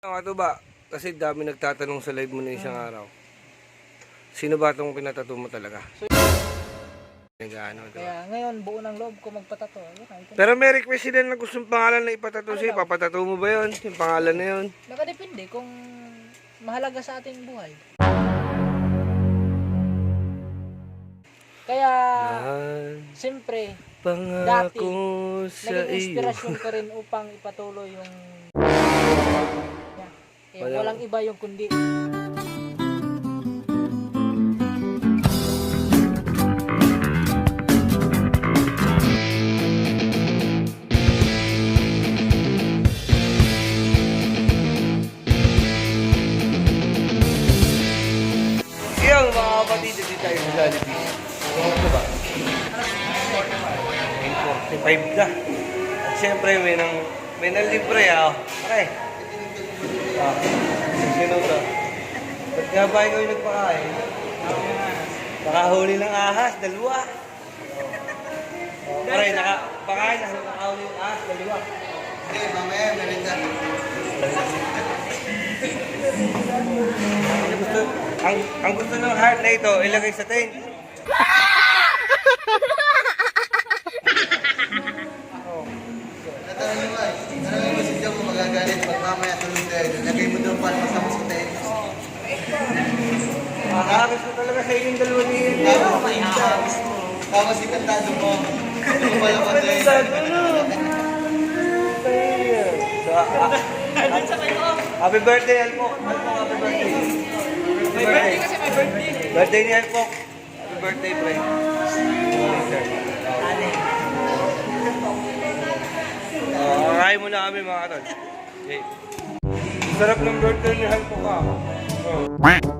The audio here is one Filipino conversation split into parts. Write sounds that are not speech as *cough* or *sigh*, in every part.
Ang ato ba? Kasi dami nagtatanong sa live mo na isang araw. Sino ba itong pinatato mo talaga? Nag-ano, diba? Kaya ngayon, buo ng loob ko magpatato. Ayun. Pero may request sila na gustong pangalan na ipatato sa'yo. Papatato mo ba yun? Yung pangalan na yun? Nakadepende kung mahalaga sa ating buhay. Kaya, Ah, siyempre, pangako sa naging iyo. inspirasyon ko rin upang ipatuloy yung eh, Walang- walang iba yung kundi Yung mga kapatid, dito tayo sa Jollibee. Ano ba? 45 ka. At syempre, may nang, may nang libre ah. Okay. Ah, sino to? Ba't nga ba ikaw yung nagpakain? Nakahuli ng ahas, dalawa. Oh, Pare, naka, pakain na, nakahuli ng ahas, dalawa. Hindi, mamaya merenda. Ang gusto, ang, ang gusto ng heart na ito, ilagay sa tent. *laughs* Natanong mo ay, tanongin mo si Diyo kung magagalit pag mamaya tulog tayo. Lagay mo doon para masama sa tayo. Nakakagos ko talaga sa inyong dalawa ni Tapos si Tapos, kantado mo. Hindi mo. So, ah, ah, happy birthday, Alpo. Alpo, happy birthday. Happy birthday. kasi my birthday. Birthday ni Alpo. Happy birthday, pre. Oh, kakain muna kami mga katol. Okay. Sarap ng birthday ni Alpo ka. Oh.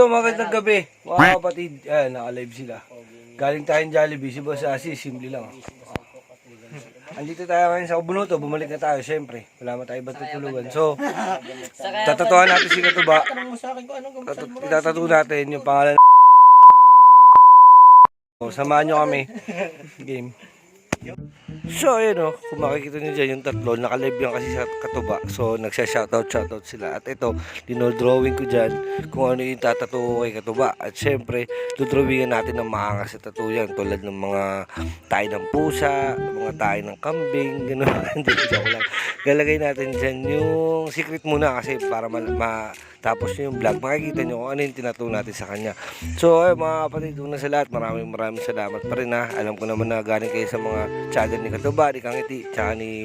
So magandang gabi, mga kapatid. Ayan, naka-live sila. Galing tayong Jollibee, si Boss Asi, simple lang. Andito tayo ngayon sa Ubunuto, bumalik na tayo, syempre. Wala man tayo ibang tutulugan. So, tatatuhan natin si Katuba. mo. Itatato natin yung pangalan So, samahan nyo kami. Game. So, ayun o. Kung makikita nyo dyan yung tatlo, nakalive yan kasi sa katuba. So, nagsha-shoutout, shoutout sila. At ito, dinodrawing ko dyan kung ano yung tatato ko kay katuba. At syempre, dodrawingan natin ng maangas sa tattoo yan. Tulad ng mga tayo ng pusa, mga tayo ng kambing, *laughs* gano'n. Lang. Galagay natin dyan yung secret muna kasi para ma, ma- tapos yung vlog, makikita nyo kung ano yung tinato natin sa kanya. So, ay, mga kapatid, una sa lahat, maraming maraming salamat pa rin ha. Alam ko naman na galing kayo sa mga channel ni Katuba, Cordoba, ni Kang Iti, tsaka ni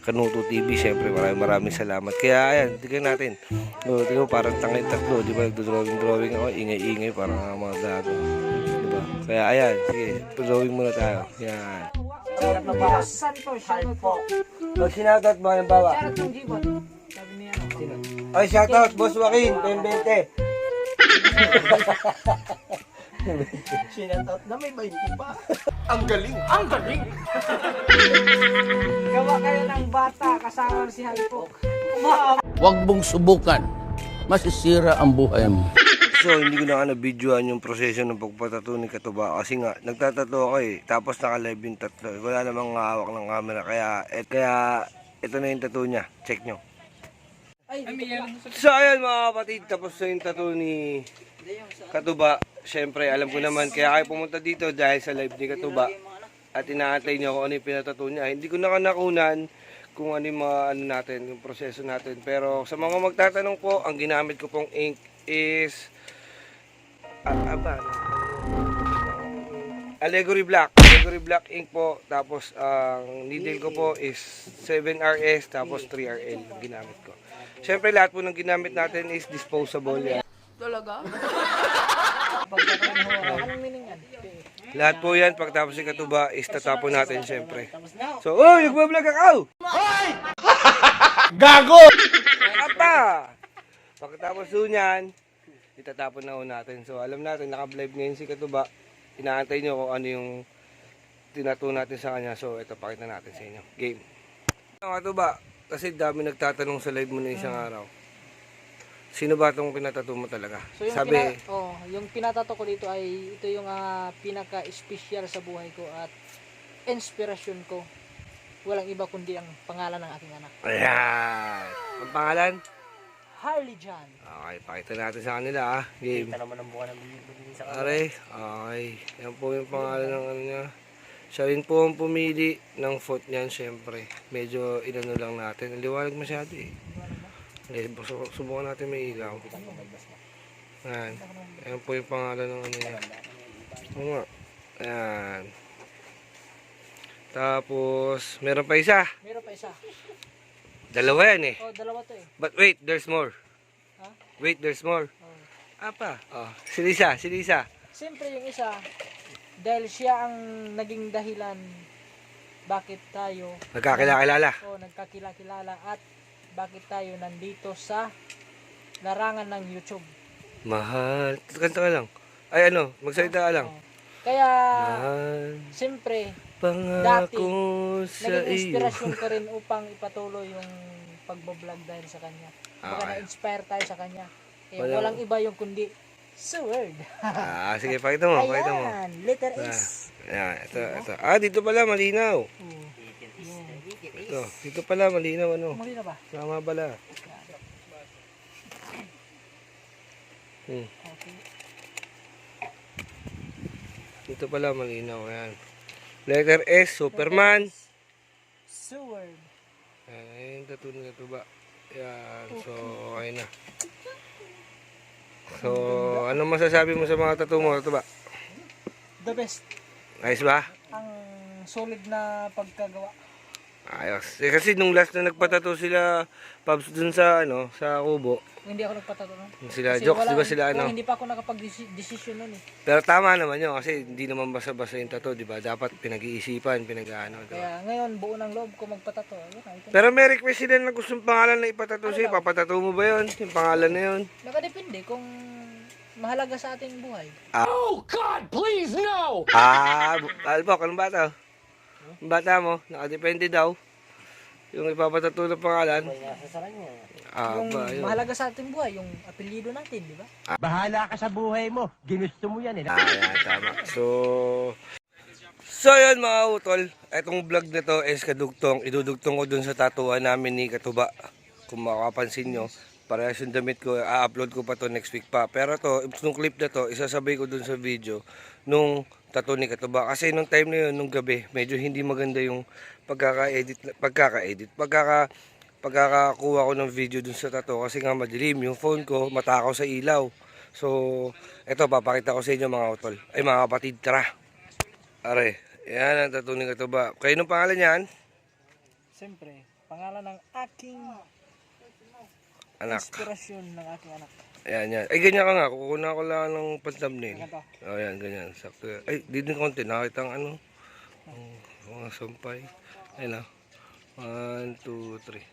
Kanuto TV. Siyempre, maraming maraming salamat. Kaya, ayan, tignan natin. O, tignan mo, parang tangay tatlo. Di ba, nagdo-drawing-drawing ako. Oh, ingay-ingay, parang mga gago. Di ba? Kaya, ayan, sige, drawing muna tayo. Yan. Sikat na para. Pag sinagot mo, halimbawa. Shoutout kong Jibon. Sabi niya ako. Ay, shoutout, Boss Joaquin, 2020. *laughs* Sinatot na may 20 pa. Ang galing! Ang galing! Gawa kayo ng bata kasama si Halpok. Huwag mong subukan. Masisira ang buhay mo. So, hindi ko na nga na-videoan yung proseso ng pagpatato ni Katuba kasi nga, nagtatato ako eh. Tapos naka-live yung tatlo. Wala namang hawak ng camera. Kaya, et, kaya ito na yung tattoo niya. Check nyo. Ay, so, ayan mga kapatid. Tapos na yung tattoo ni Katuba. Siyempre, alam ko naman. Kaya kayo pumunta dito dahil sa live ni Katuba. At inaantay niyo kung ano yung pinatato niya. Hindi ko na nakunan kung ano yung mga ano natin, yung proseso natin. Pero sa mga magtatanong po, ang ginamit ko pong ink is Ah, aba, ano? Allegory Black. Allegory Black ink po. Tapos, ang needle ko po is 7RS, tapos 3RL ang ginamit ko. Siyempre, lahat po ng ginamit natin is disposable yan. Anong meaning yan? Lahat po yan, pagtapos ng katuba, is tatapon natin siyempre. So, uy, nagbablog ako! Hoy! *laughs* Gago! Apa! Pagkatapos po niyan, itatapon na ho natin. So, alam natin, naka-live ngayon si Katuba. Inaantay nyo kung ano yung tinato natin sa kanya. So, ito, pakita natin sa inyo. Game. Ano to ba? Kasi dami nagtatanong sa live mo na isang araw. Sino ba itong pinatato mo talaga? So yung, Sabi, pina, oh, yung pinatato ko dito ay ito yung ah, pinaka-special sa buhay ko at inspirasyon ko. Walang iba kundi ang pangalan ng aking anak. ayan. Ang pangalan? Harley John. Okay, pakita natin sa kanila ah. Game. Kita naman ang buka ng bibili sa Are, okay. Yan po yung pangalan ng ano niya. Siya rin po ang pumili ng font niyan, syempre. Medyo inano lang natin. Ang liwanag masyado eh. Eh, su- subukan natin may ilaw. Ayan. Ayan po yung pangalan ng ano niya. Oo nga. Ayan. Tapos, meron pa isa. Meron pa isa. Dalawa yan eh. Oh, dalawa to eh. But wait, there's more. Ha? Wait, there's more. Oh. Apa? Oh, si Lisa, si Lisa. Siyempre yung isa, dahil siya ang naging dahilan bakit tayo Nagkakilala. o nagkakilala at bakit tayo nandito sa larangan ng YouTube. Mahal. Kanta ka lang. Ay ano, magsalita ka lang. Kaya, Mahal. siyempre, Pangako sa naging iyo. inspirasyon ka rin *laughs* upang ipatuloy yung pagbablog dahil sa kanya. Baka Okay. na-inspire tayo sa kanya. Eh, Wala- walang iba yung kundi Sword. Ah, sige, pakita mo, pakita mo. Ayan, letter Ah, S. Ayan, ito, ito. Ah, dito pala, malinaw. Oh, Ito, dito pala, malinaw, ano. mali na ba? Tama pala. Hmm, Okay. dito pala, malinaw, ayan. Letter S, Superman. Sword. Ayan, ayun, tattoo na ito ba? Ayan, so, okay na. So, ano masasabi mo sa mga tattoo mo? Ito ba? The best. Ayos ba? Ang solid na pagkagawa. Ayos. Eh, kasi nung last na nagpatato sila, Pabs, dun sa, ano, sa kubo, Hindi ako nagpatato nun. sila, Kasi jokes, wala- di ba sila, ano? hindi pa ako nakapag-decision nun eh. Pero tama naman yun, kasi hindi naman basta-basta yung tato, di ba? Dapat pinag-iisipan, pinag-ano, di ba? Kaya ngayon, buo ng loob ko magpatato. Ayun, ito. Pero may request sila na gustong pangalan na ipatato sa'yo, papatato mo ba yun? Yung pangalan na yun? Nakadepende kung mahalaga sa ating buhay. Oh, God, please, no! Ah, Albok, anong bata? Ang bata mo, nakadepende daw. Yung ipapatato ng pangalan. nasa sa kanya. Ah, yung ba, yun. mahalaga sa ating buhay, yung apelyido natin, di ba? Bahala ka sa buhay mo. Ginusto mo yan eh. Ah, yan, tama. So, so yun mga utol. Itong vlog na to is kadugtong. Idudugtong ko dun sa tatuan namin ni Katuba. Kung makapansin nyo, parehas yung damit ko. A-upload ko pa to next week pa. Pero to, itong clip na to, isasabay ko dun sa video nung tattoo ni Katuba. Kasi nung time na yun, nung gabi, medyo hindi maganda yung pagkaka-edit, pagkaka-edit, pagkaka pagkakakuha ko ng video dun sa tattoo. Kasi nga madilim yung phone ko matakaw sa ilaw. So eto papakita ko sa inyo mga utol. Ay mga kapatid tara. Are yan ang tattoo ni Katuba kayo nung pangalan yan Siyempre, pangalan ng aking anak. inspirasyon ng aking anak. Ayan, yan. Ay, ganyan ka nga. Kukuha ko lang ng pan-thumbnail. Oh, yan, ganyan. Sakto. Ay, di din konti. Nakita ang ano. Oh, mga sampay. Ayun na. One, two, three.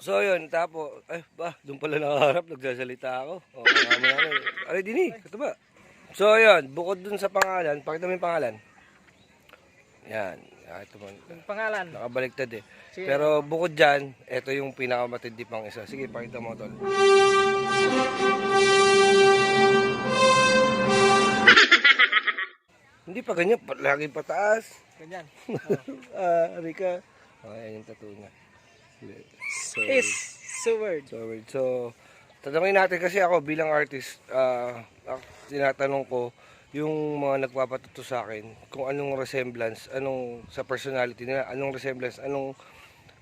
So, yun. Tapos, ay, ba, doon pala nakaharap. Nagsasalita ako. Oh, marami na ako. Ay, dini. Ito ba? So, yun. Bukod dun sa pangalan. Pakita mo yung pangalan. Yan. Ah, ito mo. Yung pangalan. Nakabaliktad eh. Sige. Pero bukod dyan, ito yung pinakamatindi pang isa. Sige, pakita mo tol. *laughs* Hindi pa ganyan, pa- lagi pataas. Ganyan. *laughs* ah, Rika. Oh, ayan yung tattoo niya. So, Is sword. so, wait. so, tatanungin natin kasi ako bilang artist, ah, ak- tinatanong ko yung mga nagpapatato sa akin kung anong resemblance, anong sa personality nila, anong resemblance, anong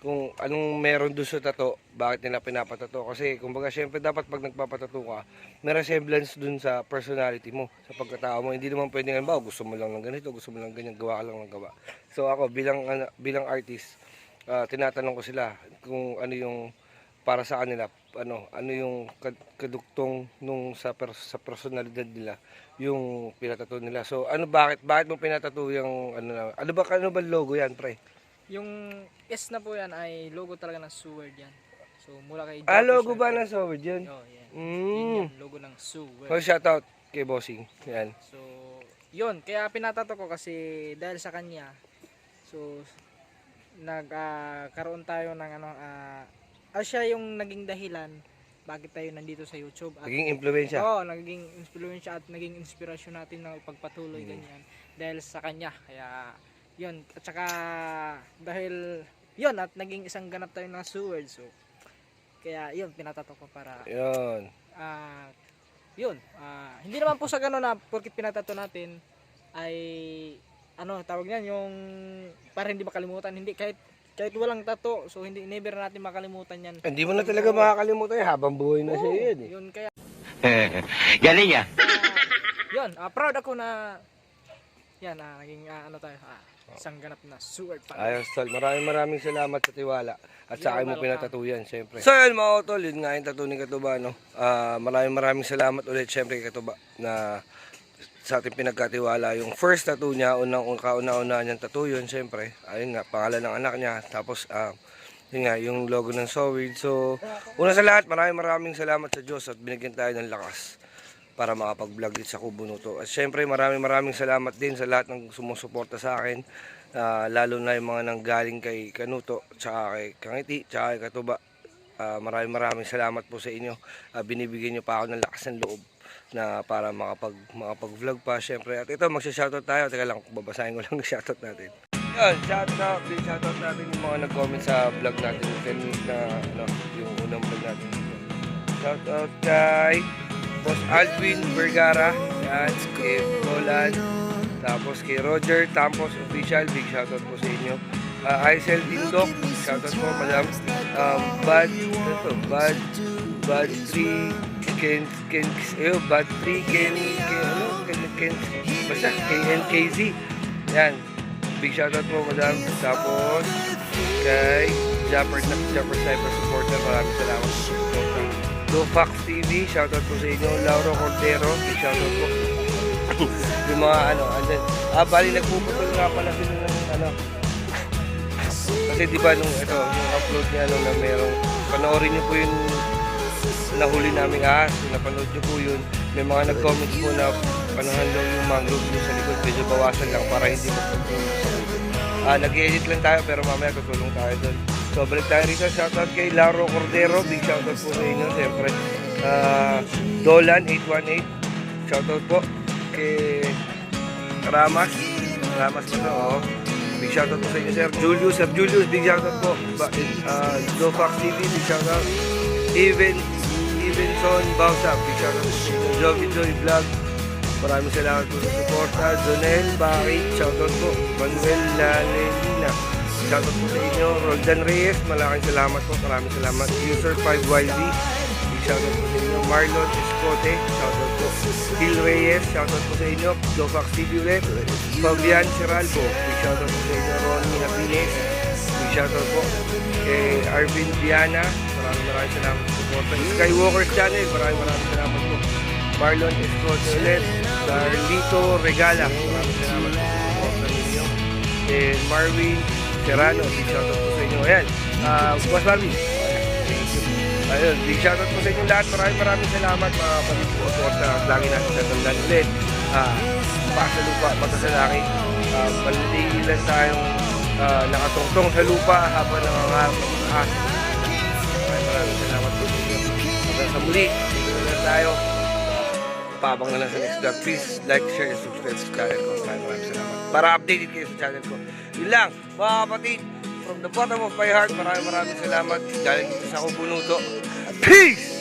kung anong meron doon sa tato, bakit nila pinapatato. Kasi, kumbaga, syempre, dapat pag nagpapatato ka, may resemblance doon sa personality mo, sa pagkatao mo. Hindi naman pwedeng, ba, gusto mo lang ng ganito, gusto mo lang ganyan, gawa ka lang ng gawa. So, ako, bilang, ano, bilang artist, ah, tinatanong ko sila kung ano yung para sa kanila, ano, ano yung kad- kadugtong nung sa, per, sa personalidad nila, yung pinatato nila. So, ano, bakit, bakit mo pinatato yung, ano, na- ano ba, ano ba logo yan, pre? Yung S na po yan ay logo talaga ng sword yan. So mula kay Ah, Jackie logo Sharp. ba na sword yun? Oh, yan. Yun Mm. yan, logo ng sword. Oh, shout out kay Bossing. Yan. So yun, kaya pinatato ko kasi dahil sa kanya. So, nagkaroon tayo ng ano, ah, ah, siya yung naging dahilan bakit tayo nandito sa YouTube. At, Naging impluensya. Oo, naging influensya at naging inspirasyon natin ng pagpatuloy ganyan dahil sa kanya. Kaya yun, at saka dahil yun at naging isang ganap tayo ng steward. So kaya yun pinatato ko para Yun. ah yun, ah, hindi naman po sa gano'n na porkit pinatato natin ay ano tawag niyan yung para hindi makalimutan hindi kahit kahit walang tato so hindi never natin makalimutan yan Hindi mo na talaga makakalimutan yan habang buhay na siya yun eh. yun kaya *laughs* Galing ah. yun, ah, proud ako na yan, ah, naging ah, ano tayo, ah, isang ganap na sword pa. Ayos tol, maraming maraming salamat sa tiwala at sa akin mo pinatatuyan syempre. So yun mga tol, yun nga yung tattoo ni Katuba no. Ah, maraming maraming salamat ulit syempre kay Katuba na sa ating pinagkatiwala yung first tattoo niya, unang kauna-una niyang tattoo yun syempre. Ayun nga, pangalan ng anak niya. Tapos ah, yun nga, yung logo ng Sowid. So, una sa lahat, maraming maraming salamat sa Diyos at binigyan tayo ng lakas para makapag-vlog dito sa Kubunuto. At syempre maraming maraming salamat din sa lahat ng sumusuporta sa akin. Ah, lalo na yung mga nanggaling kay Kanuto, tsaka kay Kangiti, tsaka kay Katuba. Ah, maraming maraming salamat po sa inyo. Ah, binibigyan niyo pa ako ng lakas ng loob na para makapag makapag-vlog pa syempre. At ito magsa-shoutout tayo. Teka lang, babasahin ko lang yung shoutout natin. Yun, shoutout, din shoutout natin yung mga nag-comment sa vlog natin yung 10 minutes na ano, yung unang vlog natin. Shoutout kay Boss Alvin Vergara, yan, kay Roland, tapos kay Roger Tampos Official, big shoutout po sa inyo. Uh, Aisel Dindok, shoutout po madam. Um, Bad, ano to, Bad, Bad 3, Ken, Ken, eh, Bad 3, Ken, Ken, ano, Ken, Ken, basta, KNKZ. Yan, big shoutout po madam. Tapos, kay Japper, Japper Sniper Supporter, maraming salamat sa suporta. Dofax TV, shoutout po sa inyo. Lauro Cordero, big shoutout po. *coughs* yung mga ano, andyan. Ah, bali nagpuputol nga pala sila ng ano. Kasi di ba nung ito, yung upload niya ano na merong, panoorin niyo po yung nahuli namin ahas, napanood niyo po yun. May mga nag-comments po na panahan daw yung mangrove niyo sa likod, medyo bawasan lang para hindi sa likod. Ah, nag-edit lang tayo pero mamaya tutulong tayo doon. So balik tayo rito, shoutout kay Lauro Cordero, big shoutout po sa inyo, siyempre. Ah, Dolan 818, shoutout po kay Ramas, Ramas po to, oh. Big shoutout po sa inyo, Sir Julius, Sir Julius, big shoutout po. Ba, uh, Jofax TV, big shoutout. Even, Evenson Bausa, big shoutout po sa. Jovi Joy Vlog, maraming salamat po sa suporta. Jonel Baki, shoutout po. Manuel Lalelina, shoutout po sa inyo. Roldan Reyes, malaking salamat po. Maraming salamat. User 5YZ, big shoutout po sa inyo. Marlon Escote, shoutout po. Phil Reyes, shoutout po sa inyo. TV ulit. Fabian Seralbo, big shoutout po sa inyo. Ronnie Hapines, big shoutout po. Kay Arvin Viana, maraming maraming salamat sa suporta. Skywalker's Channel, maraming maraming salamat po. Marlon Escote ulit. Carlito Regala, maraming salamat po suporta ninyo. And Marvin Serrano, big shoutout po sa inyo. Ayan, ah, Boss Marvin. Ayun, big shoutout po sa inyo lahat. Maraming maraming salamat mga kapatid po. Suporta at lagi natin tatandaan ulit. Ah, pa sa lupa, mata sa langit. Uh, Malililan tayong ah, nakatungtong sa lupa habang nangangarap ng ahas. Maraming maraming salamat sa muli, dito na tayo. Pabang na lang sa next vlog. Please like, share, and subscribe sa channel ko. Maraming salamat. Para updated kayo sa channel ko. Yun lang, mga kapatid. From the bottom of my heart, maraming maraming salamat. Galing dito sa Kubunuto. Peace!